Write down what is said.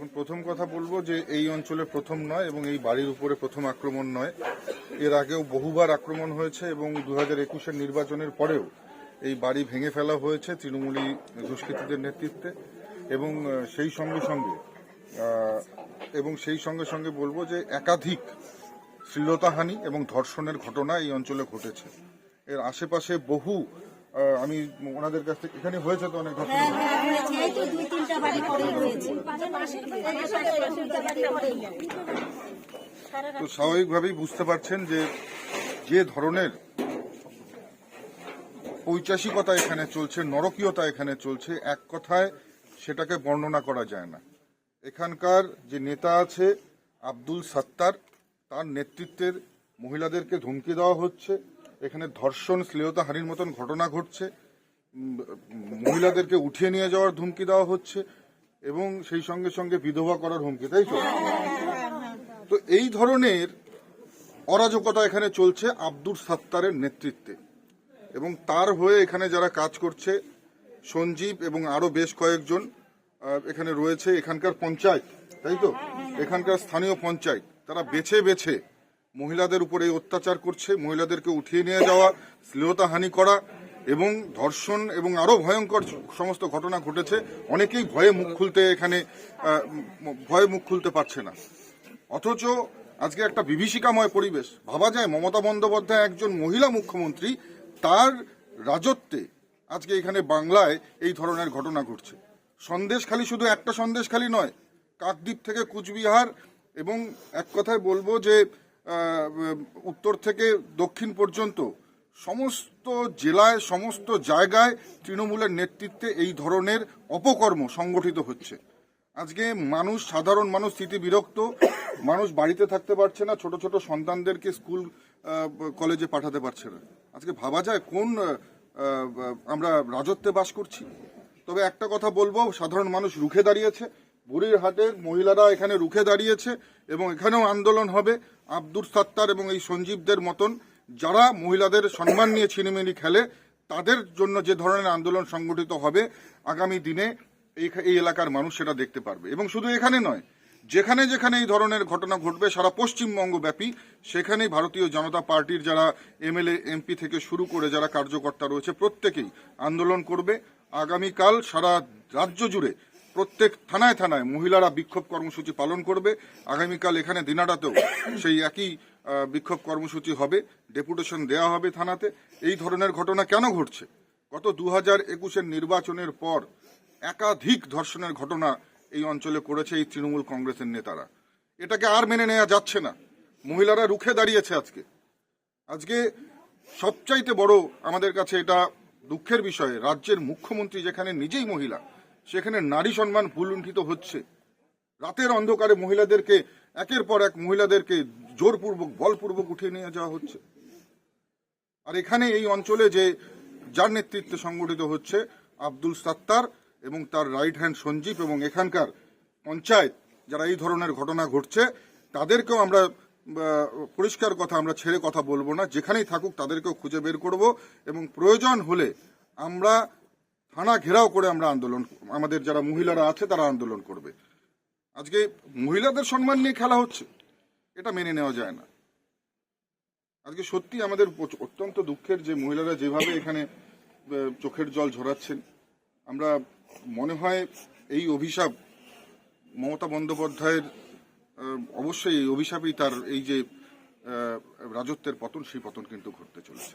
দেখুন, প্রথম কথা বলব যে এই অঞ্চলে প্রথম নয় এবং এই বাড়ির উপরে প্রথম আক্রমণ নয়। এর আগেও বহুবার আক্রমণ হয়েছে এবং দু হাজার একুশের নির্বাচনের পরেও এই বাড়ি ভেঙে ফেলা হয়েছে তৃণমূলী দুষ্কৃতীদের নেতৃত্বে এবং সেই সঙ্গে সঙ্গে এবং সেই সঙ্গে সঙ্গে বলব যে একাধিক শ্লীলতাহানি এবং ধর্ষণের ঘটনা এই অঞ্চলে ঘটেছে। এর আশেপাশে বহু আমি ওনাদের কাছ থেকে এখানে হয়েছে তো অনেক ঘটনা? তো বাড়ি পরেই তো স্বাভাবিকভাবেই বুঝতে পারছেন যে যে ধরনের পৈচাসিকতা এখানে চলছে নরকীয়তা এখানে চলছে এক কথায় সেটাকে বর্ণনা করা যায় না। এখানকার যে নেতা আছে আব্দুল সাত্তার তার নেতৃত্বের মহিলাদেরকে ধমকি দেওয়া হচ্ছে। এখানে ধর্ষণ, শ্লীলতাহানির মতন ঘটনা ঘটছে। মহিলাদেরকে উঠিয়ে নিয়ে যাওয়ার ধমকি দেওয়া হচ্ছে এবং সেই সঙ্গে সঙ্গে বিধবা করার হুমকি, তাই তো? তো এই ধরনের অরাজকতা এখানে চলছে আব্দুর সাত্তারের নেতৃত্বে। এবং তার হয়ে এখানে যারা কাজ করছে, সঞ্জীব এবং আরও বেশ কয়েকজন এখানে রয়েছে এখানকার পঞ্চায়েত, তাই তো? এখানকার স্থানীয় পঞ্চায়েত, তারা বেছে বেছে মহিলাদের উপরে অত্যাচার করছে, মহিলাদেরকে উঠিয়ে নিয়ে যাওয়া শ্লীলতাহানি করা এবং ধর্ষণ এবং আরও ভয়ঙ্কর সমস্ত ঘটনা ঘটেছে। অনেকেই ভয়ে মুখ খুলতে এখানে ভয়ে মুখ খুলতে পারছে না। অথচ আজকে একটা বিভীষিকাময় পরিবেশ। ভাবা যায় মমতা বন্দ্যোপাধ্যায় একজন মহিলা মুখ্যমন্ত্রী, তার রাজত্বে আজকে এখানে বাংলায় এই ধরনের ঘটনা ঘটছে। সন্দেশখালি শুধু একটা সন্দেশখালি নয়, কাকদ্বীপ থেকে কুচবিহার এবং এক কথায় বলব যে উত্তর থেকে দক্ষিণ পর্যন্ত সমস্ত জেলায়, সমস্ত জায়গায় তৃণমূলের নেতৃত্বে এই ধরনের অপকর্ম সংগঠিত হচ্ছে। আজকে মানুষ, সাধারণ মানুষ স্থিতি বিরক্ত। মানুষ বাড়িতে থাকতে পারছে না, ছোট ছোট সন্তানদেরকে স্কুল কলেজে পাঠাতে পারছে না। আজকে ভাবা যায় কোন আমরা রাজত্বে বাস করছি? তবে একটা কথা বলব, সাধারণ মানুষ রুখে দাঁড়িয়েছে। বুড়ির হাটের মহিলারা এখানে রুখে দাঁড়িয়েছে এবং এখানেও আন্দোলন হবে। আব্দুল সাত্তার এবং এই সঞ্জীবদের মতন যারা মহিলাদের সম্মান নিয়ে ছিনিমিনি খেলে, তাদের জন্য যে ধরনের আন্দোলন সংগঠিত হবে, আগামী দিনে এই এলাকার মানুষ সেটা দেখতে পারবে। এবং শুধু এখানে নয়, যেখানে যেখানে এই ধরনের ঘটনা ঘটবে, সারা পশ্চিমবঙ্গ ব্যাপী, সেখানেই ভারতীয় জনতা পার্টির যারা এমএলএ, এমপি থেকে শুরু করে যারা কার্যকর্তা রয়েছে, প্রত্যেকেই আন্দোলন করবে। আগামীকাল সারা রাজ্য জুড়ে প্রত্যেক থানায় থানায় মহিলারা বিক্ষোভ কর্মসূচি পালন করবে। আগামীকাল এখানে দিনাটাতেও সেই একই বিক্ষোভ কর্মসূচি হবে। ডেপুটেশন দেওয়া হবে থানাতে। এই ধরনের ঘটনা কেন ঘটছে? গত দু হাজার একুশের নির্বাচনের পর একাধিক ধর্ষণের ঘটনা এই অঞ্চলে করেছে এই তৃণমূল কংগ্রেসের নেতারা। এটাকে আর মেনে নেওয়া যাচ্ছে না। মহিলারা রুখে দাঁড়িয়েছে আজকে। আজকে সবচাইতে বড় আমাদের কাছে এটা দুঃখের বিষয়। রাজ্যের মুখ্যমন্ত্রী যেখানে নিজেই মহিলা সেখানে নারী সম্মান ভুলুণ্ঠিত হচ্ছে। রাতের অন্ধকারে মহিলাদেরকে, একের পর এক মহিলাদেরকে জোরপূর্বক, বলপূর্বক উঠিয়ে নিয়ে যাওয়া হচ্ছে। আর এখানে এই অঞ্চলে যে যার নেতৃত্বে সংগঠিত হচ্ছে আব্দুল সাত্তার এবং তার রাইট হ্যান্ড সঞ্জীব এবং এখানকার পঞ্চায়েত, যারা এই ধরনের ঘটনা ঘটছে, তাদেরকেও আমরা পরিষ্কার কথা আমরা ছেড়ে কথা বলব না। যেখানেই থাকুক তাদেরকেও খুঁজে বের করব এবং প্রয়োজন হলে আমরা থানা ঘেরাও করে আমরা আন্দোলন আমাদের যারা মহিলারা আছে, তারা আন্দোলন করবে। আজকে মহিলাদের সম্মান নিয়ে খেলা হচ্ছে, এটা মেনে নেওয়া যায় না। আজকে সত্যি আমাদের অত্যন্ত দুঃখের যে মহিলারা যেভাবে এখানে চোখের জল ঝরাচ্ছেন, আমরা মনে হয় এই অভিশাপ মমতা বন্দ্যোপাধ্যায়ের অবশ্যই এই অভিশাপই তার এই যে রাজত্বের পতন, সেই পতন কিন্তু ঘটতে চলেছে।